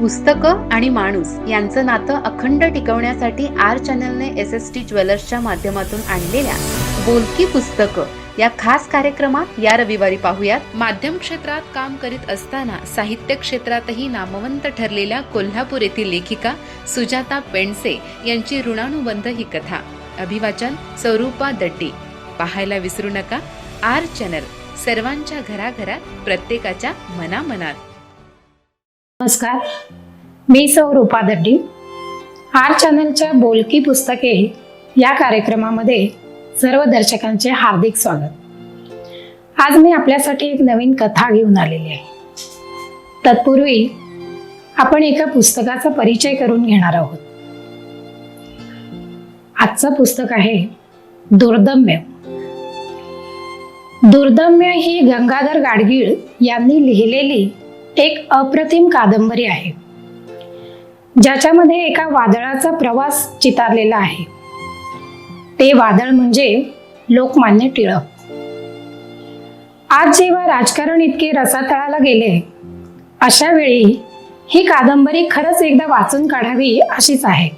पुस्तकं आणि माणूस यांचं नातं अखंड टिकवण्यासाठी आर चॅनलने एस एस टी ज्वेलर्सच्या माध्यमातून आणलेल्या बोलकी पुस्तकं या खास कार्यक्रमात या रविवारी पाहूयात. माध्यम क्षेत्रात काम करीत असताना साहित्य क्षेत्रातही नामवंत ठरलेल्या कोल्हापूर येथील लेखिका सुजाता पेंडसे यांची ऋणानुबंध ही कथा. अभिवाचन स्वरूपा दट्टी. पाहायला विसरू नका. आर चॅनल सर्वांच्या घराघरात प्रत्येकाच्या मनामनात. नमस्कार. मी सौ रूपा दड्डी. आर चॅनलच्या बोलकी पुस्तके या कार्यक्रमामध्ये सर्व दर्शकांचे हार्दिक स्वागत. आज मी आपल्यासाठी एक नवीन कथा घेऊन आलेली आहे. तत्पूर्वी आपण एका पुस्तकाचा परिचय करून घेणार आहोत. आजचं पुस्तक आहे दुर्दम्य. दुर्दम्य ही गंगाधर गाडगीळ यांनी लिहिलेली एक अप्रतिम कादंबरी आहे. ज्याच्यामध्ये एका वादळाचा प्रवास चितारलेला आहे. ते वादळ म्हणजे लोकमान्य टिळक. आज जेव्हा राजकारण इतके रसातळाला गेले अशा वेळी ही कादंबरी खरंच एकदा वाचून काढावी अशीच आहे.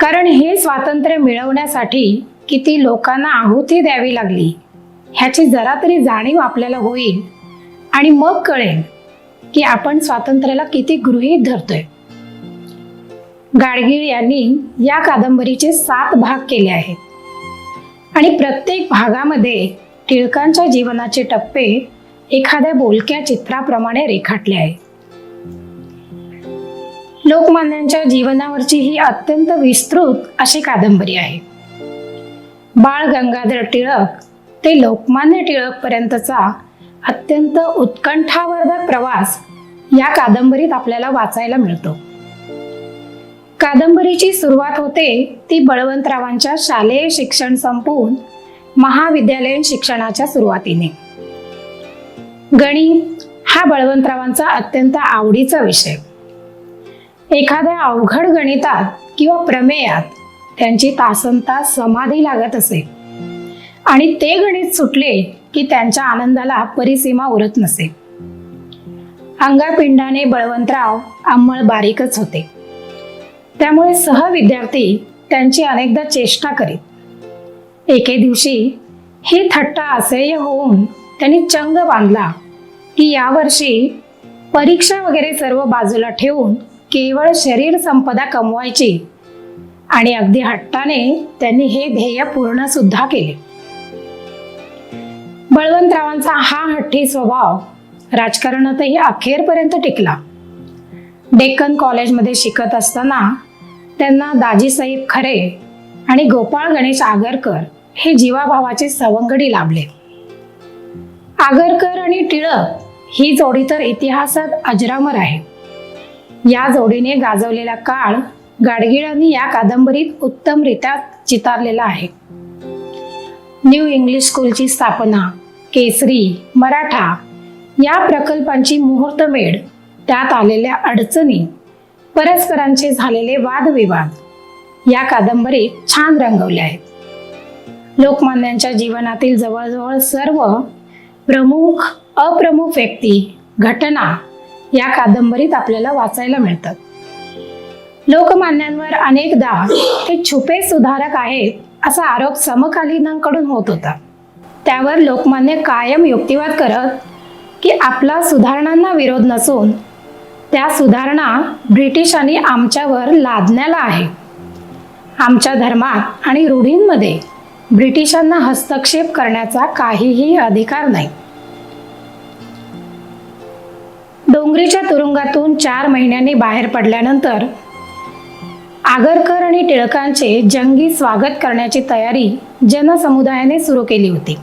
कारण हे स्वातंत्र्य मिळवण्यासाठी किती लोकांना आहुती द्यावी लागली ह्याची जरा तरी जाणीव आपल्याला होईल आणि मग कळेल की आपण स्वातंत्र्याला किती गृहीत धरतोय. गाडगीळ यांनी या कादंबरीचे सात भाग केले आहेत. आणि प्रत्येक भागामध्ये टिळकांच्या जीवनाचे टप्पे एखाद्या बोलक्या चित्राप्रमाणे रेखाटले आहेत. लोकमान्यांच्या जीवनावरची ही अत्यंत विस्तृत अशी कादंबरी आहे. बाळ गंगाधर टिळक ते लोकमान्य टिळक पर्यंतचा अत्यंत उत्कंठावर्धक प्रवास या कादंबरीत आपल्याला वाचायला मिळतो. कादंबरीची सुरुवात होते ती बळवंतरावांच्या शालेय शिक्षण संपवून महाविद्यालयीन शिक्षणाच्या सुरुवातीने. गणित हा बळवंतरावांचा अत्यंत आवडीचा विषय. एखाद्या अवघड गणितात किंवा प्रमेयात त्यांची तासनतास समाधी लागत असे. आणि ते गणित सुटले की त्यांच्या आनंदाला परिसीमा उरत नसे. अंगापिंडाने बळवंतराव अंमळ बारीकच होते. त्यामुळे सहविद्यार्थी त्यांची अनेकदा चेष्टा करीत. एके दिवशी ही थट्टा असह्य होऊन त्यांनी चंग बांधला की यावर्षी परीक्षा वगैरे सर्व बाजूला ठेवून केवळ शरीर संपदा कमवायची आणि अगदी हट्टाने त्यांनी हे ध्येय पूर्ण सुद्धा केले. बळवंतरावांचा हा हट्टी स्वभाव राजकारणातही अखेरपर्यंत टिकला. डेक्कन कॉलेजमध्ये शिकत असताना त्यांना दाजीसाहेब खरे आणि गोपाळ गणेश आगरकर हे जीवाभावाचे सवंगडी लाभले. आगरकर आणि टिळक ही जोडी तर इतिहासात अजरामर आहे. या जोडीने गाजवलेला काळ गाडगिळांनी या कादंबरीत उत्तमरित्या चितारलेला आहे. न्यू इंग्लिश स्कूलची स्थापना केसरी मराठा या प्रकल्पांची मुहूर्तमेढ त्यात आलेल्या अडचणी परस्परांचे झालेले वादविवाद या कादंबरीत छान रंगवले आहेत. लोकमान्यांच्या जीवनातील जवळजवळ सर्व प्रमुख अप्रमुख व्यक्ती घटना या कादंबरीत आपल्याला वाचायला मिळतात. लोकमान्यांवर अनेकदा ते छुपे सुधारक आहेत असा आरोप समकालीनांकडून होत होता. त्यावर लोकमान्य कायम युक्तिवाद करत की आपला सुधारणांना विरोध नसून त्या सुधारणा ब्रिटिशांनी आमच्यावर लादण्याला आहे. आमच्या धर्मात आणि रूढींमध्ये ब्रिटिशांना हस्तक्षेप करण्याचा काहीही अधिकार नाही. डोंगरीच्या तुरुंगातून चार महिन्यांनी बाहेर पडल्यानंतर आगरकर आणि टिळकांचे जंगी स्वागत करण्याची तयारी जनसमुदायाने सुरू केली होती.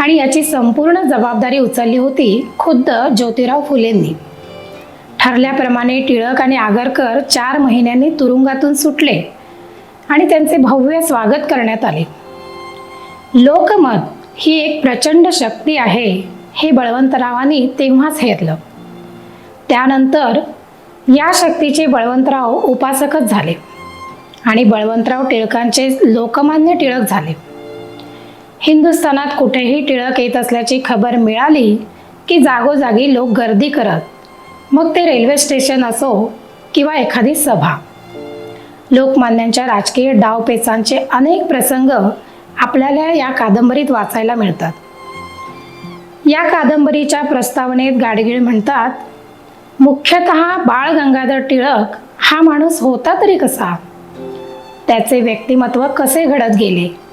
आणि याची संपूर्ण जबाबदारी उचलली होती खुद्द ज्योतिराव फुलेंनी. ठरल्याप्रमाणे टिळक आणि आगरकर चार महिन्यांनी तुरुंगातून सुटले आणि त्यांचे भव्य स्वागत करण्यात आले. लोकमत ही एक प्रचंड शक्ती आहे हे बळवंतरावांनी तेव्हाच हेरलं. त्यानंतर या शक्तीचे बळवंतराव उपासकच झाले आणि बळवंतराव टिळकांचे लोकमान्य टिळक झाले. हिंदुस्थानात कुठेही टिळक येत असल्याची खबर मिळाली की जागोजागी लोक गर्दी करत. मग ते रेल्वे स्टेशन असो किंवा एखादी सभा. लोकमान्यांच्या राजकीय डावपेचांचे अनेक प्रसंग आपल्याला या कादंबरीत वाचायला मिळतात. या कादंबरीच्या प्रस्तावनेत गाडगीळ म्हणतात मुख्यतः बाळ गंगाधर टिळक हा माणूस होता तरी कसा? त्याचे व्यक्तिमत्व कसे घडत गेले?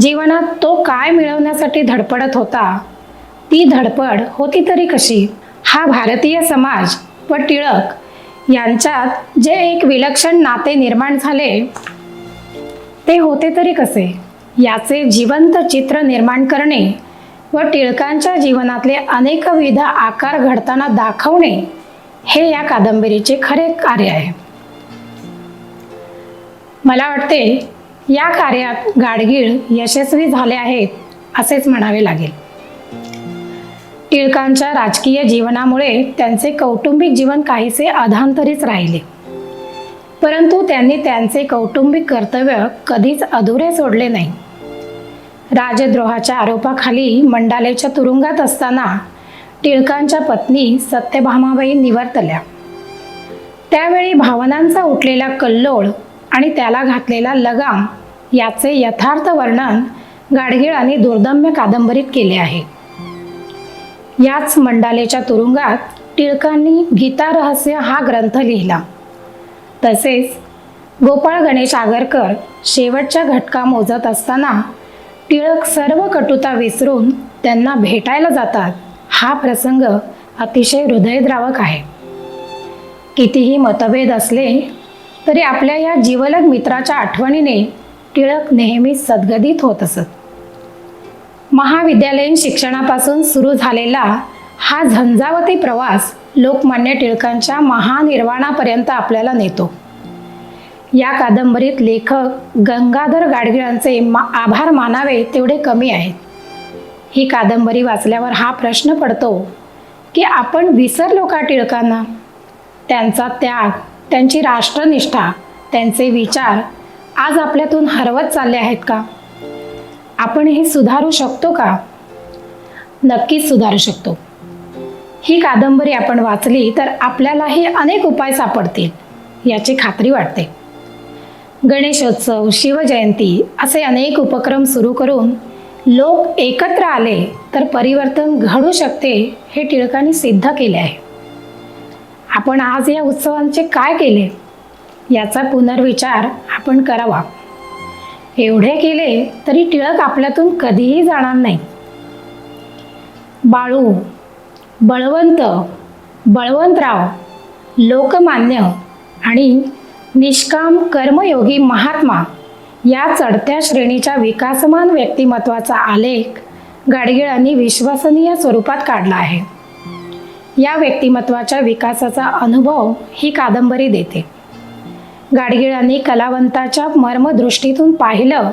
जीवनात तो काय मिळवण्यासाठी धडपडत होता ती धडपड होती तरी कशी? हा भारतीय समाज व टिळक यांच्यात जे एक विलक्षण नाते निर्माण झाले ते होते तरी कसे? याचे जिवंत चित्र निर्माण करणे व टिळकांच्या जीवनातले अनेकविध आकार घडताना दाखवणे हे या कादंबरीचे खरे कार्य आहे. मला वाटते या कार्यात गाडगीळ यशस्वी झाले आहेत असेच म्हणावे लागेल. टिळकांच्या राजकीय जीवनामुळे त्यांचे कौटुंबिक जीवन काहीसे अधांतरीच राहिले. परंतु त्यांनी त्यांचे कौटुंबिक कर्तव्य कधीच अधुरे सोडले नाही. राजद्रोहाच्या आरोपाखाली मंडालेच्या तुरुंगात असताना टिळकांच्या पत्नी सत्यभामाबाई निवर्तल्या. त्यावेळी भावनांचा उठलेला कल्लोळ आणि त्याला घातलेला लगाम याचे यथार्थ वर्णन गाडगीळ आणि दुर्दम्य कादंबरीत केले आहे. याच मंडालेच्या तुरुंगात टिळकांनी गीता रहस्य हा ग्रंथ लिहिला. तसेच गोपाळ गणेश आगरकर शेवटच्या घटका मोजत असताना टिळक सर्व कटुता विसरून त्यांना भेटायला जातात हा प्रसंग अतिशय हृदयद्रावक आहे. कितीही मतभेद असले तरी आपल्या या जीवलग मित्राच्या आठवणीने टिळक नेहमी सद्गदित होत असत. महाविद्यालयीन शिक्षणापासून सुरू झालेला हा झंझावती प्रवास लोकमान्य टिळकांच्या महानिर्वाणापर्यंत आपल्याला नेतो. या कादंबरीत लेखक गंगाधर गाडगिळांचे मा आभार मानावे तेवढे कमी आहेत. ही कादंबरी वाचल्यावर हा प्रश्न पडतो की आपण विसरलो का टिळकांना? त्यांचा त्याग त्यांची राष्ट्रनिष्ठा त्यांचे विचार आज आपल्यातून हरवत चालले आहेत का? आपण हे सुधारू शकतो का? नक्कीच सुधारू शकतो. ही कादंबरी आपण वाचली तर आपल्यालाही अनेक उपाय सापडतील याची खात्री वाटते. गणेशोत्सव शिवजयंती असे अनेक उपक्रम सुरू करून लोक एकत्र आले तर परिवर्तन घडू शकते हे टिळकांनी सिद्ध केले आहे. आपण आज या उत्सवांचे काय केले? याचा पुनर्विचार आपण करावा. एवढे केले तरी टिळक आपल्यातून कधीही जाणार नाही. बाळू बळवंत बळवंतराव लोकमान्य आणि निष्काम कर्मयोगी महात्मा या चढत्या श्रेणीच्या विकासमान व्यक्तिमत्वाचा आलेख गाडगिळांनी विश्वसनीय स्वरूपात काढला आहे. या व्यक्तिमत्वाच्या विकासाचा अनुभव ही कादंबरी देते. गाडगिळांनी कलावंताच्या मर्मदृष्टीतून पाहिलं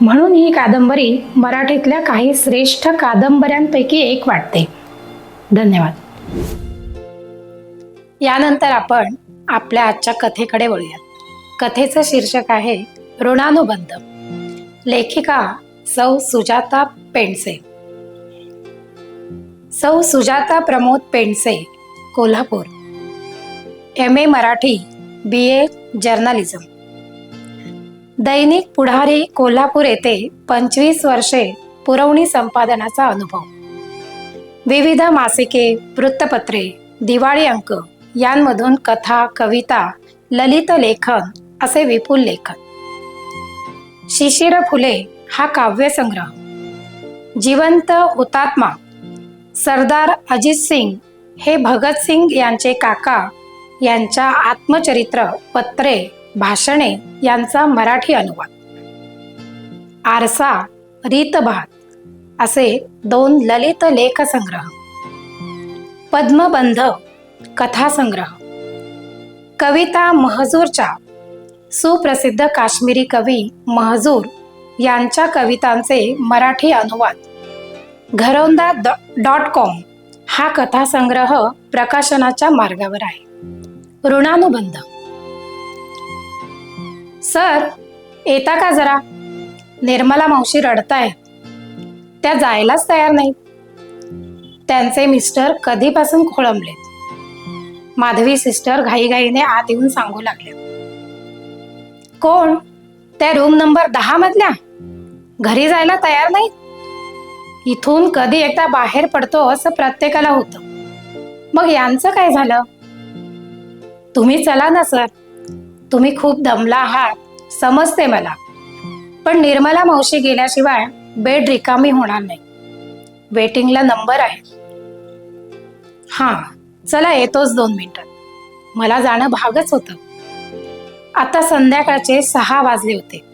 म्हणून ही कादंबरी मराठीतल्या काही श्रेष्ठ कादंबऱ्यांपैकी एक वाटते. धन्यवाद. यानंतर आपण आपल्या आजच्या कथेकडे वळूयात. कथेचं शीर्षक आहे ऋणानुबंध. लेखिका Sau Sujata Pendse. Sau Sujata Pramod Pendse Kolhapur. M A Marathi B A journalism. दैनिक पुढारी कोल्हापूर येथे पंचवीस वर्षे पुरवणी संपादनाचा अनुभव. विविध मासिके वृत्तपत्रे दिवाळी अंक यांमधून कथा कविता ललित लेखन असे विपुल लेखन. शिशिर फुले हा काव्यसंग्रह. जिवंत हुतात्मा सरदार अजित सिंग हे भगतसिंग यांचे काका यांच्या आत्मचरित्र पत्रे भाषणे यांचा मराठी अनुवाद. आरसा रीतभात असे दोन ललित लेखसंग्रह. पद्मबंध कथासंग्रह. कविता महजूरच्या सुप्रसिद्ध काश्मीरी कवी महजूर यांच्या कवितांचे मराठी अनुवाद. घरौंदा डॉट कॉम हा कथासंग्रह प्रकाशनाच्या मार्गावर आहे. ऋणानुबंध. सर येता का जरा? निर्मला मावशी रडतायत. त्या जायलाच तयार नाहीत. त्यांचे मिस्टर कधीपासून खोळंबलेत? माधवी सिस्टर घाईघाईने आत येऊन सांगू लागल्या कोण? त्या रूम नंबर दहा मधल्या? घरी जायला तयार नाहीत? इथून कधी एकदा बाहेर पडतो असं प्रत्येकाला होतं. मग यांचं काय झालं? तुम्ही चला ना सर. तुम्ही खूप दमला आहात. समजते मला. पण निर्मला मावशी गेल्याशिवाय बेड रिकामी होणार नाही. वेटिंगला नंबर आहे. हां चला येतोच दोन मिनिटात मला जाणं भागच होतं. आता संध्याकाळचे सहा वाजले होते.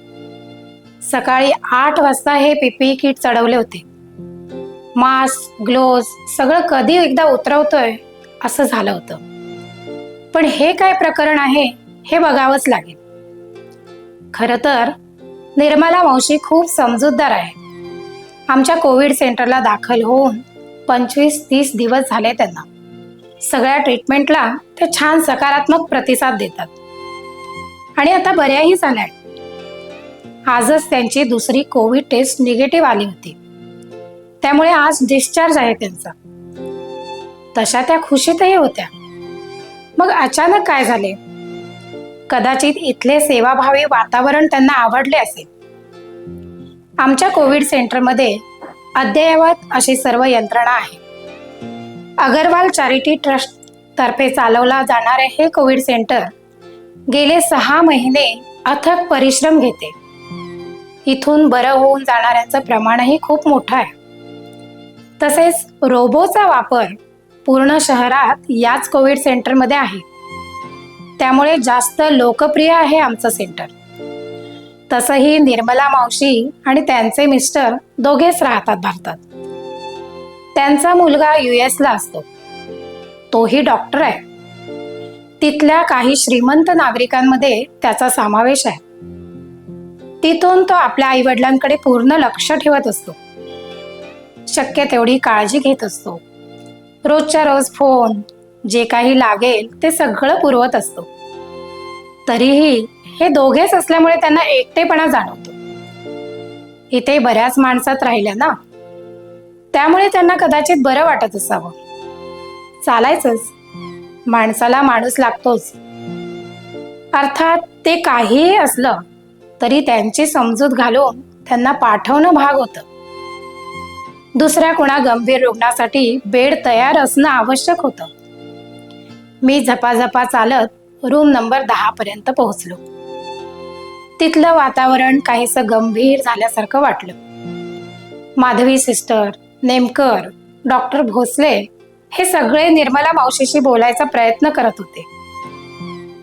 सकाळी आठ वाजता हे पीपी किट चढवले होते. मास्क ग्लोव्ज सगळं कधी एकदा उतरवतोय असं झालं होतं. पण हे काय प्रकरण आहे हे बघावंच लागेल. खरं तर निर्मला मावशी खूप समजूतदार आहे. आमच्या कोविड सेंटरला दाखल होऊन पंचवीस तीस दिवस झाले त्यांना. सगळ्या ट्रीटमेंटला ते छान सकारात्मक प्रतिसाद देतात. आणि आता बऱ्याही झाल्या. आजच त्यांची दुसरी कोविड टेस्ट निगेटिव्ह आली होती. त्यामुळे आज डिस्चार्ज आहे त्यांचा. तशा त्या खुशीतही होत्या. मग अचानक काय झाले? कदाचित इथले सेवाभावी वातावरण त्यांना आवडले असेल. आमच्या कोविड सेंटरमध्ये अद्ययावत अशी सर्व यंत्रणा आहे. अगरवाल चॅरिटी ट्रस्ट तर्फे चालवला जाणारे हे कोविड सेंटर गेले सहा महिने अथक परिश्रम घेते. इथून बरं होऊन जाणाऱ्यांचं प्रमाणही खूप मोठं आहे. तसेच रोबोचा वापर पूर्ण शहरात याच कोविड सेंटरमध्ये आहे. त्यामुळे जास्त लोकप्रिय आहे आमचं सेंटर. तसंही निर्मला मावशी आणि त्यांचे मिस्टर दोघेच राहतात भारतात. त्यांचा मुलगा यू एसला असतो. तोही डॉक्टर आहे. तिथल्या काही श्रीमंत नागरिकांमध्ये त्याचा समावेश आहे. तिथून तो आपल्या आईवडिलांकडे पूर्ण लक्ष ठेवत असतो. शक्य तेवढी काळजी घेत असतो. रोजच्या रोज फोन जे काही लागेल ते सगळं पुरवत असतो. तरीही हे दोघेच असल्यामुळे त्यांना एकटेपणा जाणवतो. इथे बऱ्याच माणसात राहिल्या ना? त्यामुळे त्यांना कदाचित बरं वाटत असावं. चालायचंच. माणसाला माणूस लागतोच. अर्थात ते काहीही असलं तरी त्यांची समजूत घालून त्यांना पाठवणं भाग होतं. दुसऱ्या कोणा गंभीर रुग्णासाठी बेड तयार असणं आवश्यक होतं. मी झपाझपा चालत रूम नंबर दहा पर्यंत पोहोचलो. तिथलं वातावरण काहीसं गंभीर झाल्यासारखं वाटलं. माधवी सिस्टर नेमकर डॉक्टर भोसले हे सगळे निर्मला मावशीशी बोलायचा प्रयत्न करत होते.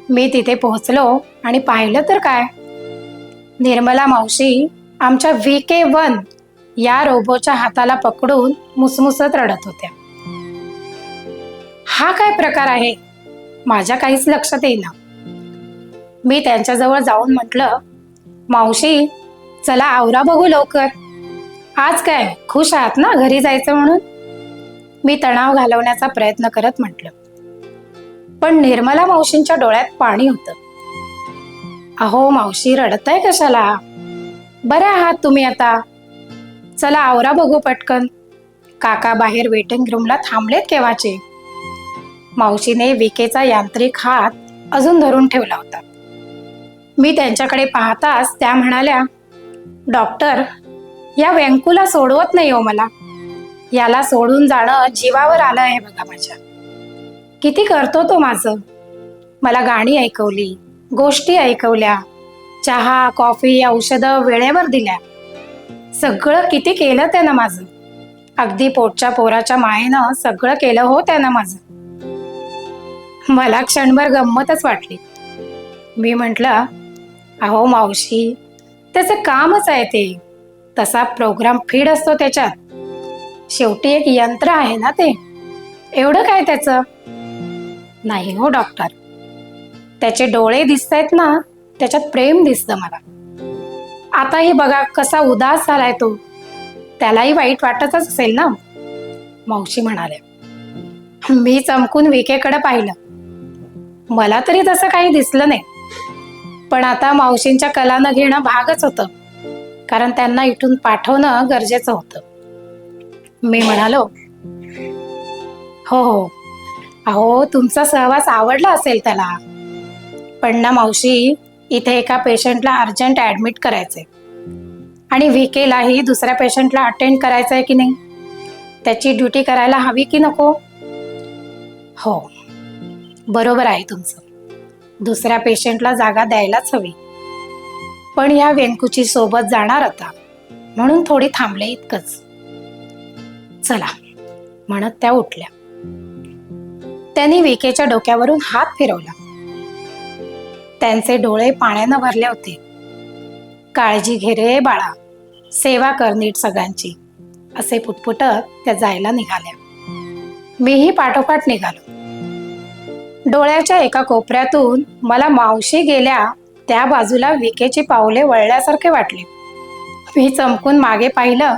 मी तिथे पोहोचलो आणि पाहिलं तर काय? निर्मला मावशी आमच्या व्ही के वन या रोबोच्या हाताला पकडून मुसमुसत रडत होत्या. हा काय प्रकार आहे? माझ्या काहीच लक्षात येईना. मी त्यांच्याजवळ जाऊन म्हटलं मावशी चला आवरा बघू लवकर. आज काय? खुश आहात ना घरी जायचं म्हणून? मी तणाव घालवण्याचा प्रयत्न करत म्हटलं. पण निर्मला मावशींच्या डोळ्यात पाणी होतं. अहो मावशी रडताय कशाला? बरे आहात तुम्ही आता. चला आवरा बघू पटकन. काका बाहेर वेटिंग रूमला थांबलेत केव्हाचे? मावशीने विकेचा यांत्रिक हात अजून धरून ठेवला होता. मी त्यांच्याकडे पाहताच त्या म्हणाल्या डॉक्टर या व्यंकूला सोडवत नाही हो मला. याला सोडून जाणं जीवावर आलं आहे बघा माझ्या. किती करतो तो माझं? मला गाणी ऐकवली गोष्टी ऐकवल्या चहा कॉफी औषधं वेळेवर दिल्या. सगळं किती केलं त्यानं माझं? अगदी पोटच्या पोराच्या मायेनं सगळं केलं हो त्यानं माझं. मला क्षणभर गंमतच वाटली. मी म्हटलं अहो मावशी त्याचं कामच आहे ते. तसा प्रोग्राम फीड असतो त्याच्यात. शेवटी एक यंत्र आहे ना ते? एवढं काय त्याचं? नाही हो डॉक्टर. त्याचे डोळे दिसत आहेत ना त्याच्यात प्रेम दिसतं मला. आताही बघा कसा उदास झालाय तो. त्यालाही वाईट वाटतच असेल ना? मावशी म्हणाल्या. मी चमकून विकेकडे पाहिलं. मला तरी तसं काही दिसलं नाही. पण आता मावशींच्या कलानं घेणं भागच होतं. कारण त्यांना इथून पाठवणं गरजेचं होतं. मी म्हणालो हो हो. अहो तुमचा सहवास आवडला असेल त्याला. पण ना मावशी इथे एका पेशंटला अर्जंट ऍडमिट करायचंय. आणि व्हीकेलाही दुसऱ्या पेशंटला अटेंड करायचं आहे की नाही? त्याची ड्युटी करायला हवी की नको? हो. बरोबर आहे तुमचं. दुसऱ्या पेशंटला जागा द्यायलाच हवी. पण या वेंकूची सोबत जाणार आता. म्हणून थोडी थांबले इतकंच. चला म्हणत त्या उठल्या. त्यांनी विकेच्या डोक्यावरून हात फिरवला. त्यांचे डोळे पाण्यानं भरले होते. काळजी घे रे बाळा. सेवा कर नीट सगळ्यांची. असे पुटपुटत त्या जायला निघाल्या. मीही पाठोपाठ निघालो. डोळ्याच्या एका कोपऱ्यातून मला मावशी गेल्या त्या बाजूला विकेची पावले वळल्यासारखे वाटले. मी चमकून मागे पाहिलं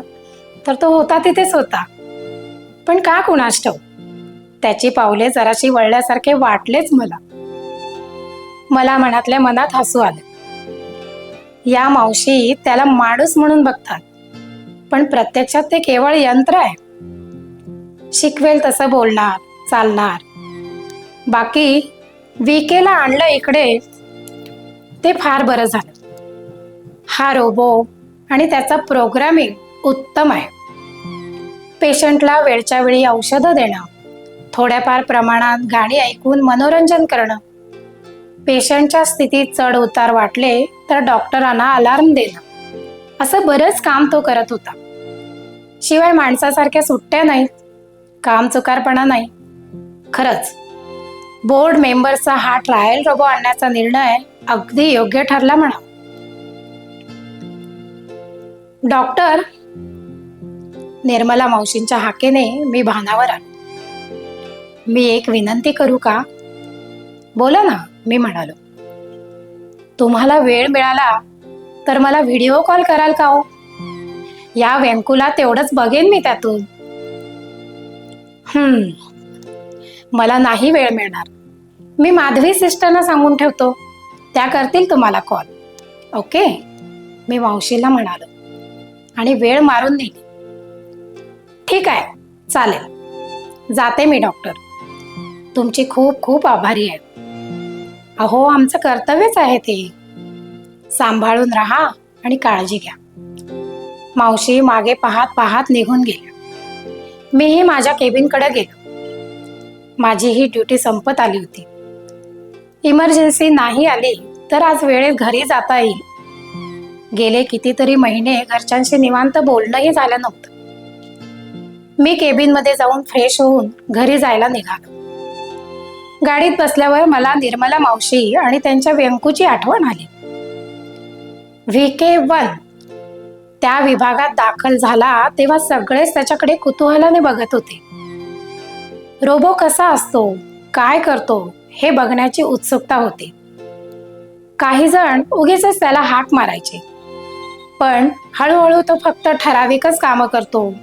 तर तो होता तिथेच होता. पण का कुणाष्ट त्याची पावले जराशी वळल्यासारखे वाटलेच मला. मला मनातल्या मनात हसू आलं. या मावशी त्याला माणूस म्हणून बघतात. पण प्रत्यक्षात ते केवळ यंत्र आहे. शिकवेल तसं बोलणार चालणार. बाकी विकेला आणलं इकडे ते फार बरं झालं. हा रोबो आणि त्याचा प्रोग्रामिंग उत्तम आहे. पेशंटला वेळच्या वेळी औषधं देणं थोड्याफार प्रमाणात गाणी ऐकून मनोरंजन करणं पेशंटच्या स्थितीत चढ उतार वाटले तर डॉक्टरांना अलार्म देणं. असं बरंच काम तो करत होता. शिवाय माणसासारख्या सुट्ट्या नाहीत काम चुकारपणा नाही. खरंच बोर्ड मेंबरचा हा ट्रायल रोबो आणण्याचा निर्णय अगदी योग्य ठरला म्हणा. डॉक्टर निर्मला मावशींच्या हाकेने मी भानावर आलो. मी एक विनंती करू का? बोला ना. मी म्हणालो. तुम्हाला वेळ मिळाला तर मला व्हिडिओ कॉल कराल का हो? या व्यंकूला तेवढंच बघेन मी त्यातून. हम्म मला नाही वेळ मिळणार. मी माधवी सिस्टरना सांगून ठेवतो. त्या करतील तुम्हाला कॉल. ओके? मी मावशीला म्हणालो. आणि वेळ मारून नेली. ठीक आहे चालेल. जाते मी डॉक्टर. तुमची खूप खूप आभारी आहे. अहो आमचं कर्तव्यच आहे ते. सांभाळून राहा आणि काळजी घ्या. मावशी मागे पाहत पाहत निघून गेल्या. मीही माझ्या केबिनकडे गेलो. माझी ही ड्युटी संपत आली होती. इमर्जन्सी नाही आली तर आज वेळेत घरी जाता येईल. गेले कितीतरी महिने घरच्यांशी निवांत बोलणंही झालं नव्हतं. मी केबिनमध्ये जाऊन फ्रेश होऊन घरी जायला निघालो. गाडीत बसल्यावर मला निर्मला मावशी आणि त्यांच्या व्यंकूची आठवण आली. व्ही के वन त्या विभागात दाखल झाला तेव्हा सगळेच त्याच्याकडे कुतूहलाने बघत होते. रोबो कसा असतो काय करतो हे बघण्याची उत्सुकता होती. काही जण उगीच त्याला हाक मारायचे. पण हळूहळू तो फक्त ठराविकच कामं करतो.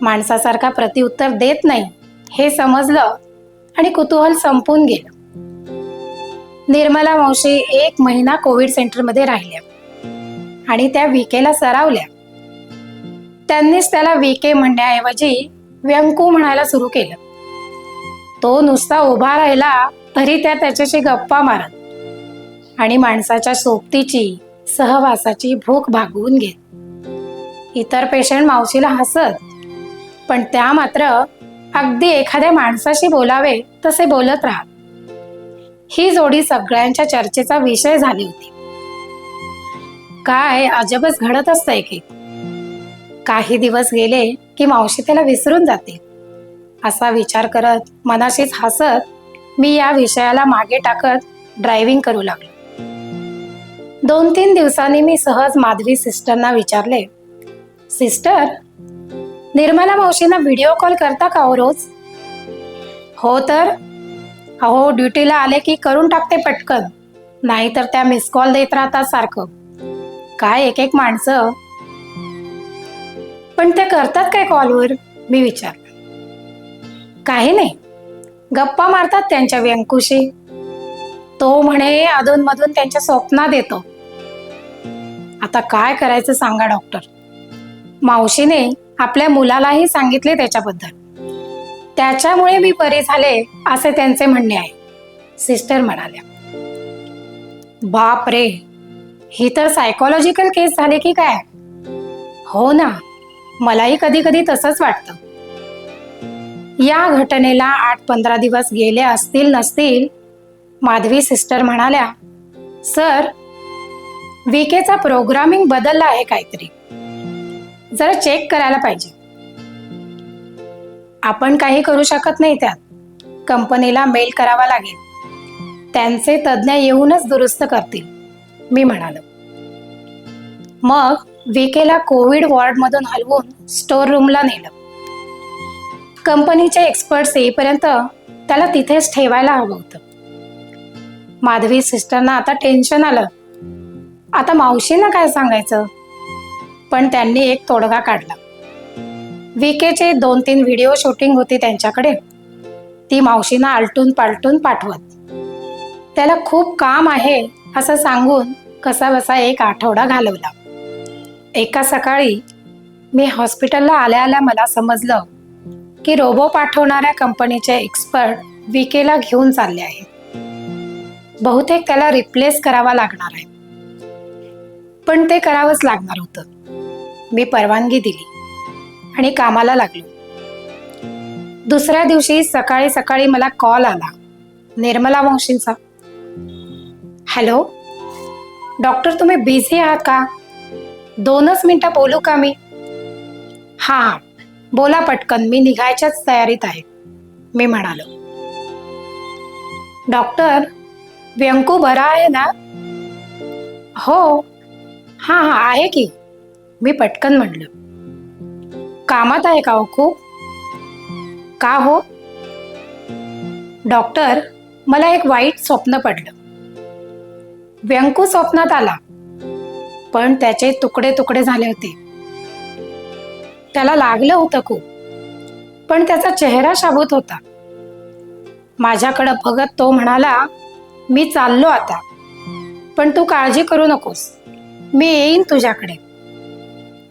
माणसासारखा प्रतिउत्तर देत नाही हे समजलं आणि कुतूहल संपून गेलं. निर्मला मावशी एक महिना कोविड सेंटरमध्ये राहिल्या. आणि त्या विकेला सरावल्या. त्यांनीच त्याला विके म्हणण्याऐवजी व्यंकू म्हणायला सुरू केलं. तो नुसता उभा राहिला तरी त्या त्याच्याशी गप्पा मारत. आणि माणसाच्या सोबतीची सहवासाची भूक भागवून घेत. इतर पेशंट मावशीला हसत. पण त्या मात्र अगदी एखाद्या माणसाशी बोलावे तसे बोलत राहत ही जोडी सगळ्यांच्या चर्चेचा विषय झाली होती. काय अजबच घडत असतंय की? काही दिवस गेले की मावशी त्याला विसरून जाते. असा विचार करत मनाशीच हसत मी या विषयाला मागे टाकत ड्रायव्हिंग करू लागलो. दोन तीन दिवसांनी मी सहज माधवी सिस्टरना विचारले सिस्टर निर्मला मावशींना व्हिडिओ कॉल करता का हो रोज? हो तर? अहो ड्युटीला आले की करून टाकते पटकन. नाहीतर त्या मिस कॉल देत राहतात सारखं. काय एक एक माणसं? पण ते करतात काय कॉलवर मी विचार काही नाही. गप्पा मारतात त्यांच्या व्यंकुशी. तो म्हणे अधूनमधून त्यांच्या स्वप्नात येतो आता काय करायचं सांगा डॉक्टर मावशीने आपल्या मुलालाही सांगितले त्याच्याबद्दल. त्याच्यामुळे मी बरे झाले असे त्यांचे म्हणणे आहे. सिस्टर म्हणाल्या बाप रे ही तर सायकोलॉजिकल केस झाली की काय? हो ना. मलाही कधी कधी तसंच वाटतं. या घटनेला आठ पंधरा दिवस गेले असतील नसतील माधवी सिस्टर म्हणाल्या सर विकेचा प्रोग्रामिंग बदलला आहे काहीतरी. जरा चेक करायला पाहिजे. आपण काही करू शकत नाही त्यात. कंपनीला मेल करावा लागेल. त्यांचे तज्ज्ञ येऊनच दुरुस्त करतील मी म्हणालो. मग विकेला कोविड वॉर्डमधून हलवून स्टोर रूमला नेलं. कंपनीचे एक्सपर्ट्स येईपर्यंत त्याला तिथेच ठेवायला हवं होतं. माधवी सिस्टरना आता टेन्शन आलं. आता मावशींना काय सांगायचं? पण त्यांनी एक तोडगा काढला. विकेचे दोन तीन व्हिडिओ शूटिंग होती त्यांच्याकडे. ती मावशींना आलटून पालटून पाठवत. त्याला खूप काम आहे असं सांगून कसा बसा एक आठवडा घालवला. एका सकाळी मी हॉस्पिटलला आल्या आल्या मला समजलं की रोबो पाठवणाऱ्या कंपनीचे एक्सपर्ट विकेला घेऊन चालले आहेत. बहुतेक त्याला रिप्लेस करावा लागणार आहे. पण ते करावंच लागणार होतं. मी परवानगी दिली आणि कामाला लागलो. दुसऱ्या दिवशी सकाळी सकाळी मला कॉल आला निर्मला वंशींचा. हॅलो डॉक्टर तुम्ही बिझी आहात का? दोनच मिनटं बोलू का मी? हां बोला पटकन मी निघायच्याच तयारीत आहे मी म्हणालो. डॉक्टर व्यंकू बरा आहे ना? हो हां हां आहे की. मी पटकन म्हणलं. कामात आहे का हो खूप? का हो? डॉक्टर मला एक वाईट स्वप्न पडलं. व्यंकू स्वप्नात आला पण त्याचे तुकडे तुकडे झाले होते. त्याला लागलं होतं खूप पण त्याचा चेहरा शाबूत होता. माझ्याकडं बघत तो म्हणाला मी चाललो आता पण तू काळजी करू नकोस मी येईन तुझ्याकडे.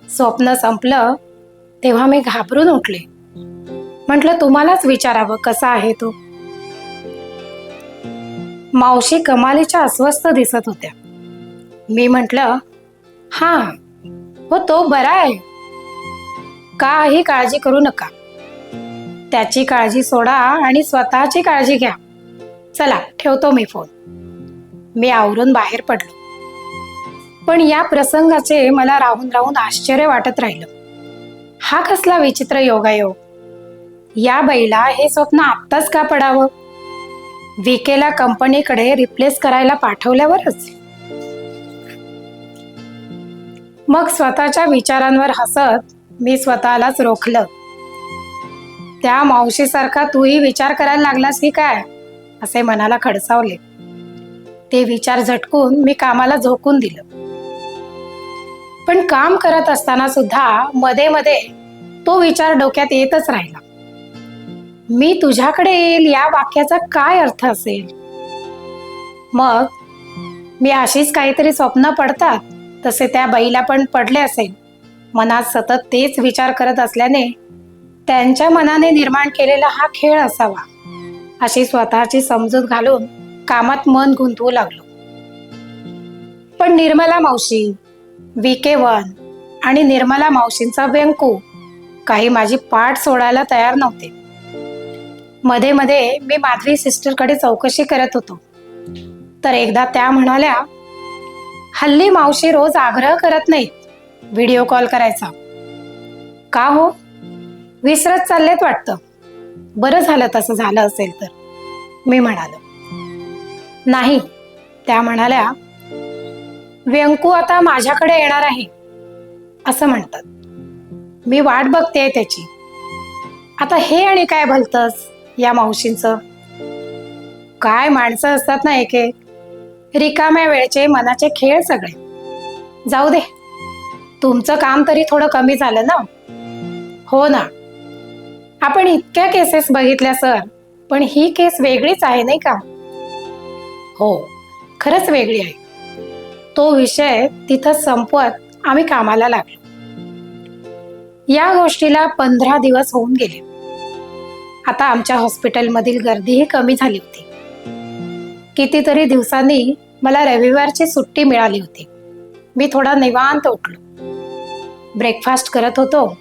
स्वप्न संपलं तेव्हा मी घाबरून उठले. म्हटलं तुम्हालाच विचारावं कसा आहे तो? मावशी कमालीच्या अस्वस्थ दिसत होत्या. मी म्हटलं हा हो तो बरा आहे. काही काळजी करू नका. त्याची काळजी सोडा आणि स्वतःची काळजी घ्या. चला ठेवतो मी फोन. मी आवरून बाहेर पडलो. पण या प्रसंगाचे मला राहून राहून आश्चर्य वाटत राहिलं. हा कसला विचित्र योगायोग? या बाईला हे स्वप्न आत्ताच का पडावं? विकेला कंपनीकडे रिप्लेस करायला पाठवल्यावरच? मग स्वतःच्या विचारांवर हसत मी स्वतःलाच रोखलं. त्या मावशीसारखा तूही विचार करायला लागलास की काय? असे मनाला खडसावले. ते विचार झटकून मी कामाला झोकून दिलं. पण काम करत असताना सुद्धा मध्ये मध्ये तो विचार डोक्यात येतच राहिला. मी तुझ्याकडे येईल या वाक्याचा काय अर्थ असेल? मग मी अशीच काहीतरी स्वप्न पडतात तसे त्या बाईला पण पडले असेल. मनात सतत तेच विचार करत असल्याने त्यांच्या मनाने निर्माण केलेला हा खेळ असावा. अशी स्वतःची समजूत घालून कामात मन गुंतवू लागलो. पण निर्मला मावशी वी के वन आणि निर्मला मावशींचा व्यंकू काही माझी पाठ सोडायला तयार नव्हते. मध्ये मध्ये मी माधवी सिस्टरकडे चौकशी करत होतो. तर एकदा त्या म्हणाल्या हल्ली मावशी रोज आग्रह करत नाहीत व्हिडिओ कॉल करायचा. का हो? विसरत चाललेत वाटतं. बरं झालं तसं झालं असेल तर मी म्हणालो. नाही त्या म्हणाल्या व्यंकू आता माझ्याकडे येणार आहे. असं म्हणतात. मी वाट बघते त्याची. आता हे आणि काय भलतस या मावशींचं? काय माणसं असतात ना एक? एक रिकाम्या वेळचे मनाचे खेळ सगळे. जाऊ दे. तुमचं काम तरी थोडं कमी झालं ना? हो ना. आपण इतक्या केसेस बघितल्या सर पण ही केस वेगळीच आहे नाही का? हो. खरंच वेगळी आहे. तो विषय तिथं संपवत आम्ही कामाला लागलो. या गोष्टीला पंधरा दिवस होऊन गेले. आता आमच्या हॉस्पिटलमधील गर्दीही कमी झाली होती. कितीतरी दिवसांनी मला रविवारची सुट्टी मिळाली होती. मी थोडा निवांत उठलो. ब्रेकफास्ट करत होतो.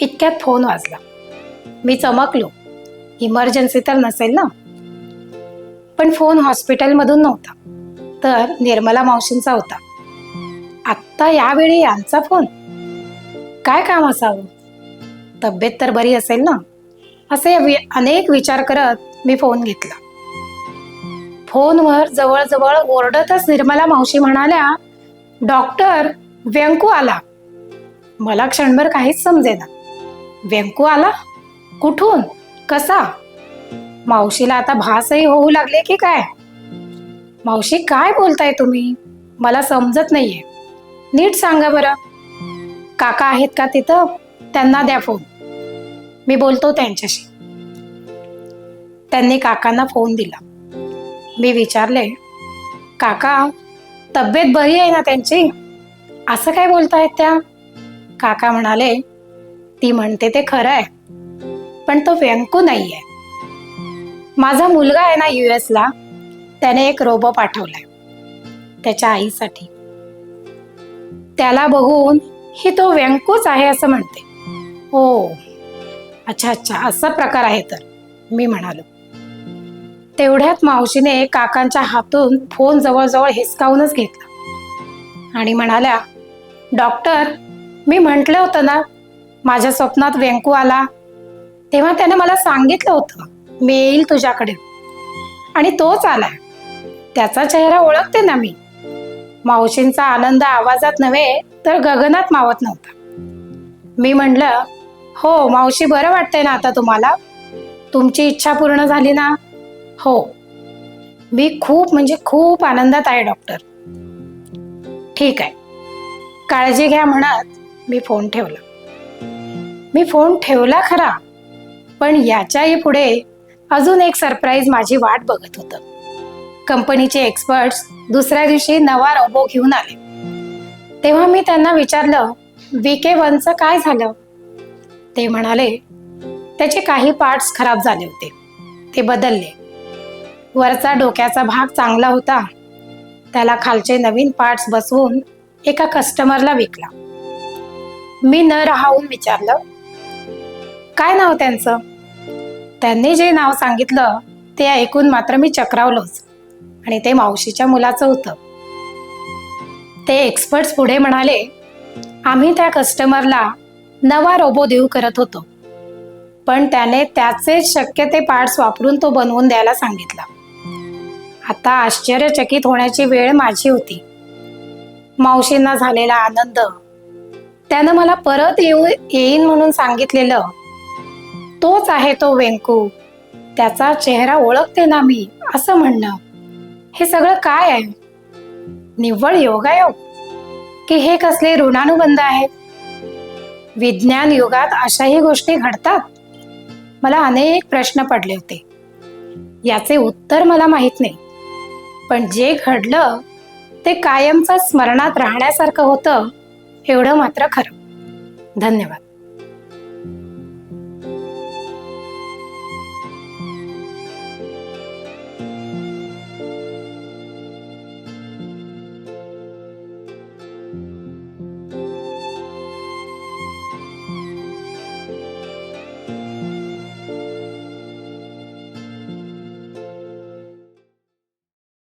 इतक्यात फोन वाजला. मी चमकलो. इमर्जन्सी तर नसेल ना? पण फोन हॉस्पिटलमधून नव्हता. तर निर्मला मावशींचा होता. आत्ता यावेळी यांचा फोन. काय काम असावं? तब्येत तर बरी असेल ना? असे वि- अनेक विचार करत मी फोन घेतला. फोनवर जवळजवळ ओरडतच निर्मला मावशी म्हणाल्या डॉक्टर व्यंकू आला. मला क्षणभर काहीच समजेना. व्यंकू आला? कुठून? कसा? मावशीला आता भासही होऊ लागले की काय? मावशी काय बोलताय तुम्ही? मला समजत नाहीये. नीट सांगा बरं. काका आहेत का तिथं? त्यांना द्या फोन मी बोलतो त्यांच्याशी. त्यांनी काकांना फोन दिला. मी विचारले काका तब्येत बरी आहे ना त्यांची? असं काय बोलतायत त्या? काका म्हणाले ती म्हणते ते खरं आहे पण तो व्यंकू नाही आहे माझा मुलगा आहे ना यू एसला त्याने एक रोबो पाठवलाय. त्याच्या आईसाठी. त्याला बघून ही तो व्यंकूच आहे असं म्हणते. हो. अच्छा अच्छा. असा प्रकार आहे तर मी म्हणालो. तेवढ्यात मावशीने काकांच्या हातून फोन जवळजवळ हिसकावूनच घेतला. आणि म्हणाल्या डॉक्टर मी म्हटलं होतं ना माझ्या स्वप्नात व्यंकू आला. तेव्हा त्याने मला सांगितलं होतं मी येईल तुझ्याकडे. आणि तोच आलाय त्याचा चेहरा ओळखते ना मी. मावशींचा आनंद आवाजात नव्हे तर गगनात मावत नव्हता. मी म्हणलं हो मावशी बरं वाटतंय ना आता तुम्हाला? तुमची इच्छा पूर्ण झाली ना? हो. मी खूप म्हणजे खूप आनंदात आहे डॉक्टर. ठीक आहे. काळजी घ्या म्हणत मी फोन ठेवला. मी फोन ठेवला खरा पण याच्याही पुढे अजून एक सरप्राईज माझी वाट बघत होतं. कंपनीचे एक्सपर्ट्स दुसऱ्या दिवशी नवा रोबो घेऊन आले. तेव्हा मी त्यांना विचारलं के वनचं काय झालं? ते म्हणाले त्याचे काही पार्ट्स खराब झाले होते. ते बदलले. वरचा डोक्याचा भाग चांगला होता. त्याला खालचे नवीन पार्ट्स बसवून एका कस्टमरला विकला. मी न राहून विचारलं काय नाव त्यांचं? त्यांनी जे नाव सांगितलं ते ऐकून मात्र मी चक्रावलोच. आणि ते मावशीच्या मुलाचं होतं. ते एक्सपर्ट्स पुढे म्हणाले आम्ही त्या कस्टमरला नवा रोबो देऊ करत होतो. पण त्याने त्याचे शक्य ते पार्ट्स वापरून तो बनवून द्यायला सांगितला. आता आश्चर्यचकित होण्याची वेळ माझी होती. मावशींना झालेला आनंद त्यानं मला परत येऊ येईन म्हणून सांगितलेलं. तोच आहे तो वेंकू. त्याचा चेहरा ओळखते ना मी असं म्हणणं. हे सगळं काय आहे? निव्वळ योगायोग? की हे कसले ऋणानुबंध आहेत? विज्ञान युगात अशाही गोष्टी घडतात? मला अनेक प्रश्न पडले होते. याचे उत्तर मला माहीत नाही. पण जे घडलं ते कायमचं स्मरणात राहण्यासारखं होतं एवढं मात्र खरं. धन्यवाद.